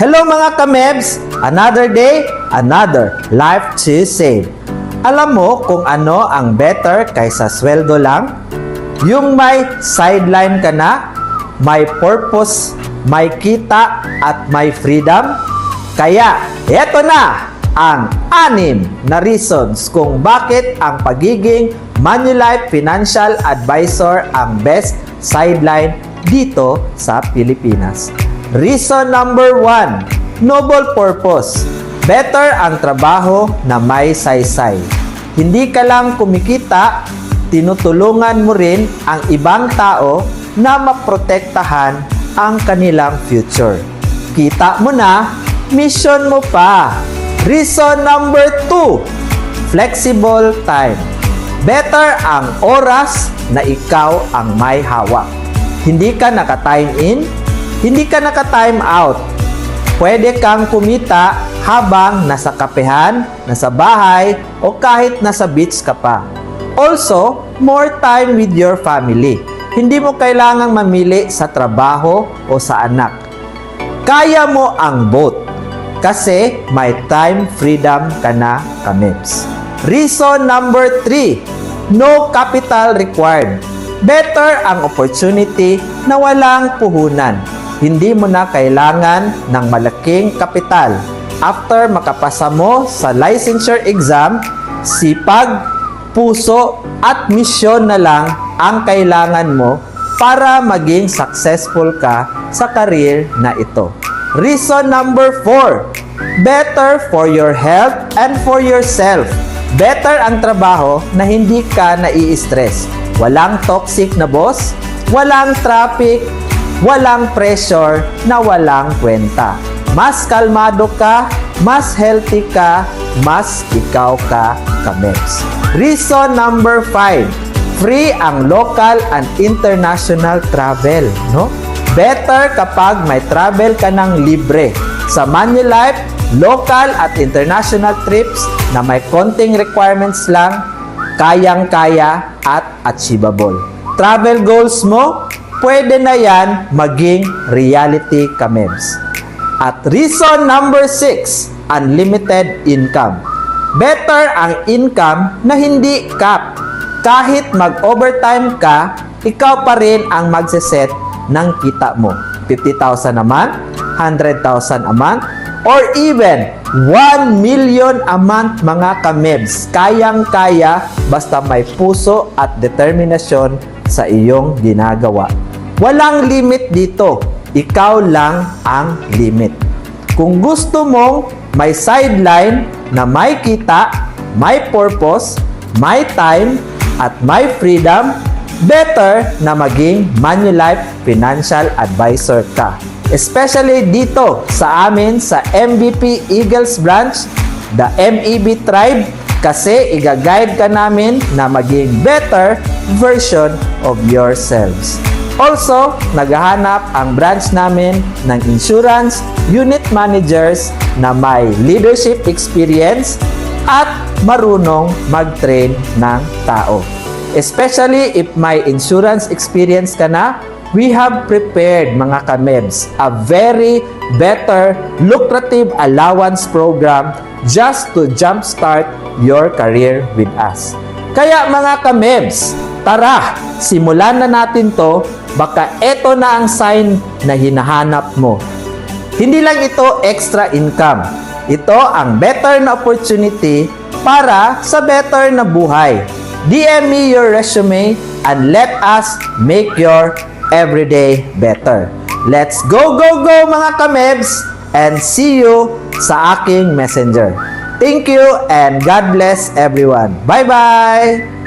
Hello mga kamebs! Another day, another life to save. Alam mo kung ano ang better kaysa sweldo lang? Yung may sideline ka na, may purpose, may kita at may freedom? Kaya, eto na ang anim na reasons kung bakit ang pagiging Manulife Financial Advisor ang best sideline dito sa Pilipinas. Reason number one, noble purpose. Better ang trabaho na may saysay. Hindi ka lang kumikita, tinutulungan mo rin ang ibang tao na maprotektahan ang kanilang future. Kita mo na, mission mo pa. Reason number two, flexible time. Better ang oras na ikaw ang may hawak. Hindi ka naka-time in, hindi ka naka-time out. Pwede kang kumita habang nasa kapehan, nasa bahay, o kahit nasa beach ka pa. Also, more time with your family. Hindi mo kailangang mamili sa trabaho o sa anak. Kaya mo ang both kasi may time freedom ka na kamits. Reason number 3, no capital required. Better ang opportunity na walang puhunan. Hindi mo na kailangan ng malaking kapital. After makapasa mo sa licensure exam, sipag, puso at misyon na lang ang kailangan mo para maging successful ka sa career na ito. Reason number 4, better for your health and for yourself. Better ang trabaho na hindi ka nai-stress. Walang toxic na boss, walang traffic, walang pressure na walang kwenta. Mas kalmado ka, mas healthy ka, mas ikaw ka kamets. Reason number 5, free ang local and international travel, no? Better kapag may travel ka ng libre. Sa Manulife, local at international trips na may konting requirements lang, kayang-kaya at achievable. Travel goals mo, pwede na yan maging reality kamebs. At reason number 6, unlimited income. Better ang income na hindi cap. Kahit mag-overtime ka, ikaw pa rin ang magseset ng kita mo. 50,000 a month, 100,000 a month, or even 1 million a month mga kamebs. Kayang-kaya basta may puso at determinasyon sa iyong ginagawa. Walang limit dito. Ikaw lang ang limit. Kung gusto mong may sideline na may kita, may purpose, may time, at may freedom, better na maging Manulife Financial Advisor ka. Especially dito sa amin sa MVP Eagles Branch, the MEB Tribe, kasi iga-guide ka namin na maging better version of yourselves. Also, naghahanap ang branch namin ng insurance unit managers na may leadership experience at marunong mag-train ng tao. Especially if may insurance experience ka na, we have prepared mga kamebs a very better lucrative allowance program just to jumpstart your career with us. Kaya mga kamebs, tara, simulan na natin to, baka ito na ang sign na hinahanap mo. Hindi lang ito extra income. Ito ang better na opportunity para sa better na buhay. DM me your resume and let us make your everyday better. Let's go, go, go mga kamebs and see you sa aking messenger. Thank you and God bless everyone. Bye-bye!